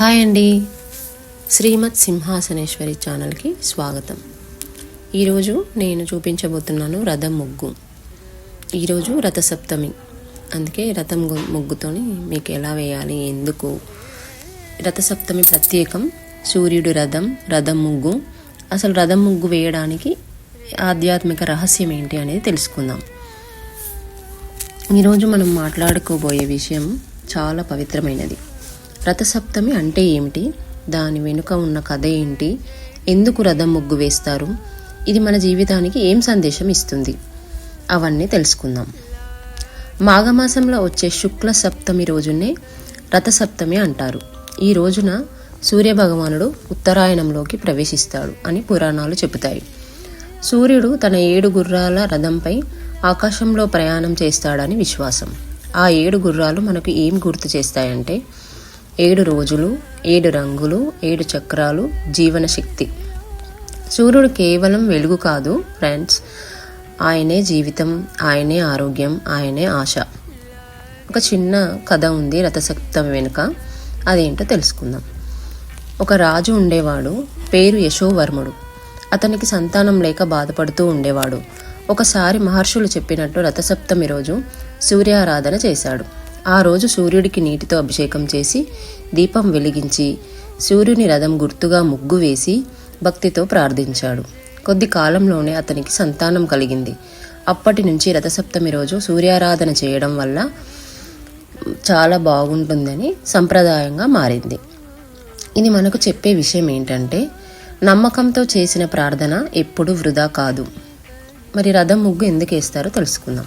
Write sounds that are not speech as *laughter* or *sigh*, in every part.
Hi అండి. శ్రీమత్ సింహాసనేశ్వరి ఛానల్కి స్వాగతం. ఈరోజు నేను చూపించబోతున్నాను రథం ముగ్గు. ఈరోజు రథసప్తమి. అందుకే రథం ముగ్గుతోని మీకు ఎలా వేయాలి ఎందుకు? రథసప్తమి ప్రత్యేకం సూర్యుడు రథం రథం ముగ్గు. అసలు రథం ముగ్గు వేయడానికి ఆధ్యాత్మిక రహస్యం ఏంటి అనేది తెలుసుకుందాం. ఈరోజు మనం మాట్లాడుకోబోయే విషయం చాలా పవిత్రమైనది. రథసప్తమి అంటే ఏమిటి? దాని వెనుక ఉన్న కథ ఏంటి? ఎందుకు రథం ముగ్గు వేస్తారు? ఇది మన జీవితానికి ఏం సందేశం ఇస్తుంది? అవన్నీ తెలుసుకుందాం. మాఘమాసంలో వచ్చే శుక్ల సప్తమి రోజునే రథసప్తమి అంటారు. ఈ రోజున సూర్యభగవానుడు ఉత్తరాయణంలోకి ప్రవేశిస్తాడు అని పురాణాలు చెబుతాయి. సూర్యుడు తన ఏడు గుర్రాల రథంపై ఆకాశంలో ప్రయాణం చేస్తాడని విశ్వాసం. ఆ ఏడు గుర్రాలు మనకు ఏం గుర్తు చేస్తాయంటే ఏడు రోజులు ఏడు రంగులు ఏడు చక్రాలు జీవన శక్తి సూర్యుడు కేవలం వెలుగు కాదు ఫ్రెండ్స్. ఆయనే జీవితం ఆయనే ఆరోగ్యం ఆయనే ఆశ. ఒక చిన్న కథ ఉంది రథసప్తం వెనుక. అదేంటో తెలుసుకుందాం. ఒక రాజు ఉండేవాడు పేరు యశోవర్ముడు. అతనికి సంతానం లేక బాధపడుతూ ఉండేవాడు. ఒకసారి మహర్షులు చెప్పినట్టు రథసప్తమి రోజు సూర్యారాధన చేశాడు. ఆ రోజు సూర్యుడికి నీటితో అభిషేకం చేసి దీపం వెలిగించి సూర్యుని రథం గుర్తుగా ముగ్గు వేసి భక్తితో ప్రార్థించాడు. కొద్ది కాలంలోనే అతనికి సంతానం కలిగింది. అప్పటి నుంచి రథసప్తమి రోజు సూర్యారాధన చేయడం వల్ల చాలా బాగుంటుందని సంప్రదాయంగా మారింది. ఇది మనకు చెప్పే విషయం ఏంటంటే నమ్మకంతో చేసిన ప్రార్థన ఎప్పుడు వృధా కాదు. మరి రథం ముగ్గు ఎందుకు వేస్తారో తెలుసుకుందాం.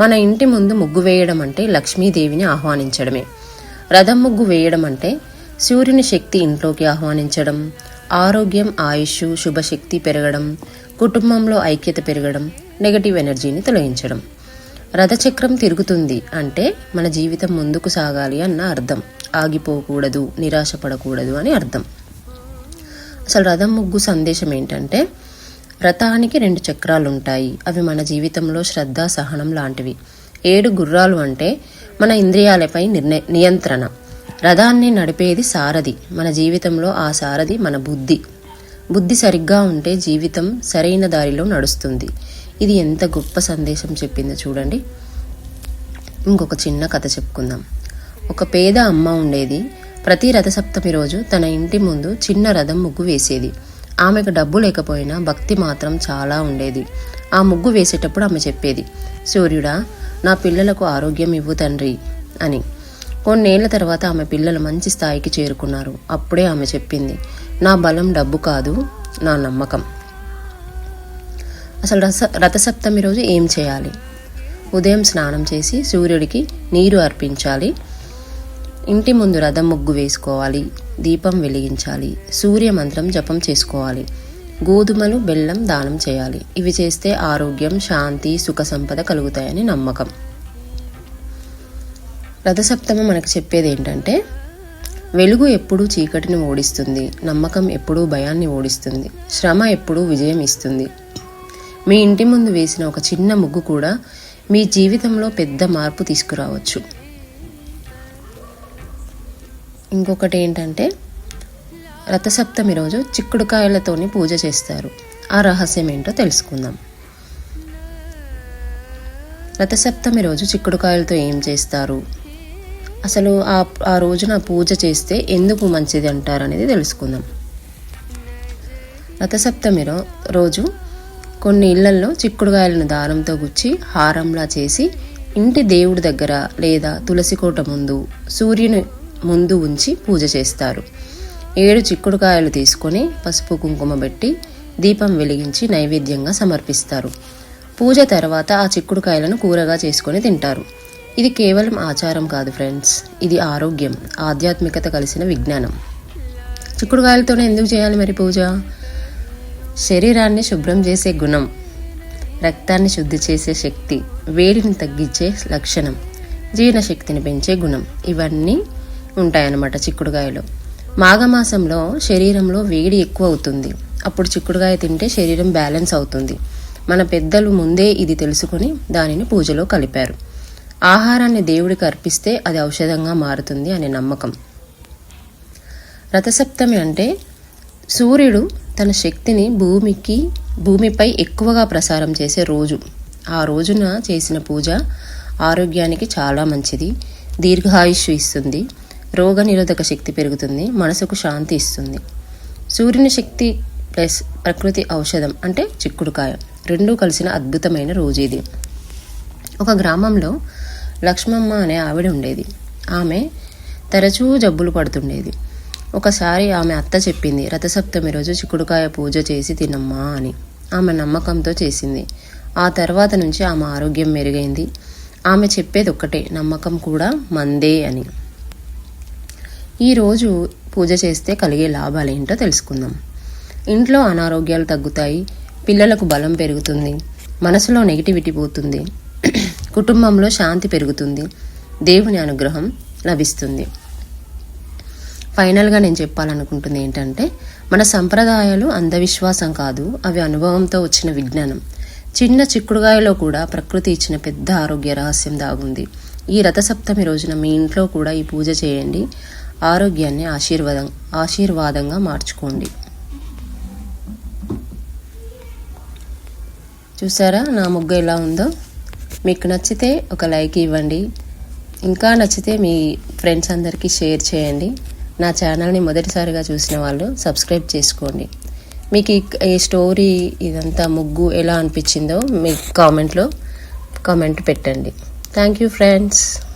మన ఇంటి ముందు ముగ్గు వేయడం అంటే లక్ష్మీదేవిని ఆహ్వానించడమే. రథం ముగ్గు వేయడం అంటే సూర్యుని శక్తి ఇంట్లోకి ఆహ్వానించడం ఆరోగ్యం ఆయుష్ శుభశక్తి పెరగడం కుటుంబంలో ఐక్యత పెరగడం నెగటివ్ ఎనర్జీని తొలగించడం. రథచక్రం తిరుగుతుంది అంటే మన జీవితం ముందుకు సాగాలి అన్న అర్థం. ఆగిపోకూడదు నిరాశపడకూడదు అని అర్థం. అసలు రథం ముగ్గు సందేశం ఏంటంటే రథానికి రెండు చక్రాలు ఉంటాయి అవి మన జీవితంలో శ్రద్ధ సహనం లాంటివి. ఏడు గుర్రాలు అంటే మన ఇంద్రియాలపై నిర్ణయ నియంత్రణ. రథాన్ని నడిపేది సారథి. మన జీవితంలో ఆ సారథి మన బుద్ధి. బుద్ధి సరిగ్గా ఉంటే జీవితం సరైన దారిలో నడుస్తుంది. ఇది ఎంత గొప్ప సందేశం చెప్పిందో చూడండి. ఇంకొక చిన్న కథ చెప్పుకుందాం. ఒక పేద అమ్మ ఉండేది. ప్రతి రథసప్తమి రోజు తన ఇంటి ముందు చిన్న రథం ముగ్గు వేసేది. ఆమెకు డబ్బు లేకపోయినా భక్తి మాత్రం చాలా ఉండేది. ఆ ముగ్గు వేసేటప్పుడు ఆమె చెప్పేది సూర్యుడా నా పిల్లలకు ఆరోగ్యం ఇవ్వు తండ్రి అని. కొన్నేళ్ళ తర్వాత ఆమె పిల్లలు మంచి స్థాయికి చేరుకున్నారు. అప్పుడే ఆమె చెప్పింది నా బలం డబ్బు కాదు నా నమ్మకం. అసలు రస రథసప్తమి రోజు ఏం చేయాలి? ఉదయం స్నానం చేసి సూర్యుడికి నీరు అర్పించాలి. ఇంటి ముందు రథం ముగ్గు వేసుకోవాలి. దీపం వెలిగించాలి. సూర్య మంత్రం జపం చేసుకోవాలి. గోధుమలు బెల్లం దానం చేయాలి. ఇవి చేస్తే ఆరోగ్యం శాంతి సుఖ సంపద కలుగుతాయని నమ్మకం. రథసప్తమి మనకు చెప్పేది ఏంటంటే వెలుగు ఎప్పుడూ చీకటిని ఓడిస్తుంది నమ్మకం ఎప్పుడూ భయాన్ని ఓడిస్తుంది శ్రమ ఎప్పుడూ విజయం ఇస్తుంది. మీ ఇంటి ముందు వేసిన ఒక చిన్న ముగ్గు కూడా మీ జీవితంలో పెద్ద మార్పు తీసుకురావచ్చు. ఇంకొకటి ఏంటంటే రథసప్తమి రోజు చిక్కుడుకాయలతోని పూజ చేస్తారు. ఆ రహస్యం ఏంటో తెలుసుకుందాం. రథసప్తమి రోజు చిక్కుడుకాయలతో ఏం చేస్తారు? అసలు ఆ ఆ రోజున పూజ చేస్తే ఎందుకు మంచిది అంటారు అనేది తెలుసుకుందాం. రథసప్తమి రో- రోజు కొన్ని ఇళ్ళల్లో చిక్కుడుకాయలను దారంతో గుచ్చి హారంలా చేసి ఇంటి దేవుడి దగ్గర లేదా తులసి కోట ముందు సూర్యుని ముందు ఉంచి పూజ చేస్తారు. ఏడు చిక్కుడుకాయలు తీసుకొని పసుపు కుంకుమ పెట్టి దీపం వెలిగించి నైవేద్యంగా సమర్పిస్తారు. పూజ తర్వాత ఆ చిక్కుడుకాయలను కూరగా చేసుకొని తింటారు. ఇది కేవలం ఆచారం కాదు ఫ్రెండ్స్. ఇది ఆరోగ్యం ఆధ్యాత్మికత కలిసిన విజ్ఞానం. చిక్కుడుకాయలతోనే ఎందుకు చేయాలి మరి పూజ? శరీరాన్ని శుభ్రం చేసే గుణం రక్తాన్ని శుద్ధి చేసే శక్తి వేడిని తగ్గించే లక్షణం జీర్ణశక్తిని పెంచే గుణం. ఇవన్నీ ఉంటాయన్నమాట చిక్కుడుకాయలో. మాఘమాసంలో శరీరంలో వేడి ఎక్కువ అవుతుంది అప్పుడు చిక్కుడుకాయ తింటే శరీరం బ్యాలెన్స్ అవుతుంది. మన పెద్దలు ముందే ఇది తెలుసుకుని దానిని పూజలో కలిపారు. ఆహారాన్ని దేవుడికి అర్పిస్తే అది ఔషధంగా మారుతుంది అనే నమ్మకం. రథసప్తమి అంటే సూర్యుడు తన శక్తిని భూమికి భూమిపై ఎక్కువగా ప్రసారం చేసే రోజు. ఆ రోజున చేసిన పూజ ఆరోగ్యానికి చాలా మంచిది దీర్ఘాయుష్ ఇస్తుంది. రోగ నిరోధక శక్తి పెరుగుతుంది మనసుకు శాంతి ఇస్తుంది. సూర్యుని శక్తి ప్లస్ ప్రకృతి ఔషధం అంటే చిక్కుడుకాయ రెండూ కలిసిన అద్భుతమైన రోజు ఇది ఒక గ్రామంలో లక్ష్మమ్మ అనే ఆవిడ ఉండేది. ఆమె తరచూ జబ్బులు పడుతుండేది. ఒకసారి ఆమె అత్త చెప్పింది రథసప్తమి రోజు చిక్కుడుకాయ పూజ చేసి తినమ్మా అని. ఆమె నమ్మకంతో చేసింది. ఆ తర్వాత నుంచి ఆమె ఆరోగ్యం మెరుగైంది. ఆమె చెప్పేది ఒక్కటే నమ్మకం కూడా మందే అని. ఈరోజు పూజ చేస్తే కలిగే లాభాలేంటో తెలుసుకుందాం. ఇంట్లో అనారోగ్యాలు తగ్గుతాయి పిల్లలకు బలం పెరుగుతుంది మనసులో నెగిటివిటీ పోతుంది *clears throat* కుటుంబంలో శాంతి పెరుగుతుంది దేవుని అనుగ్రహం లభిస్తుంది. ఫైనల్గా నేను చెప్పాలనుకుంటుంది ఏంటంటే మన సంప్రదాయాలు అంధవిశ్వాసం కాదు అవి అనుభవంతో వచ్చిన విజ్ఞానం. చిన్న చిక్కుడుగాయలో కూడా ప్రకృతి ఇచ్చిన పెద్ద ఆరోగ్య రహస్యం దాగుంది. ఈ రథసప్తమి రోజున మీ ఇంట్లో కూడా ఈ పూజ చేయండి. ఆరోగ్యాన్ని ఆశీర్వాదం ఆశీర్వాదంగా మార్చుకోండి. చూసారా? నా ముగ్గు ఎలా ఉందో? మీకు నచ్చితే ఒక లైక్ ఇవ్వండి. ఇంకా నచ్చితే మీ ఫ్రెండ్స్ అందరికీ షేర్ చేయండి. నా ఛానల్ని మొదటిసారిగా చూసిన వాళ్ళు సబ్స్క్రైబ్ చేసుకోండి. మీకు ఈ- ఈ స్టోరీ ఇదంతా ముగ్గు ఎలా అనిపించిందో మీ కామెంట్లో కామెంట్ పెట్టండి. Thank you friends.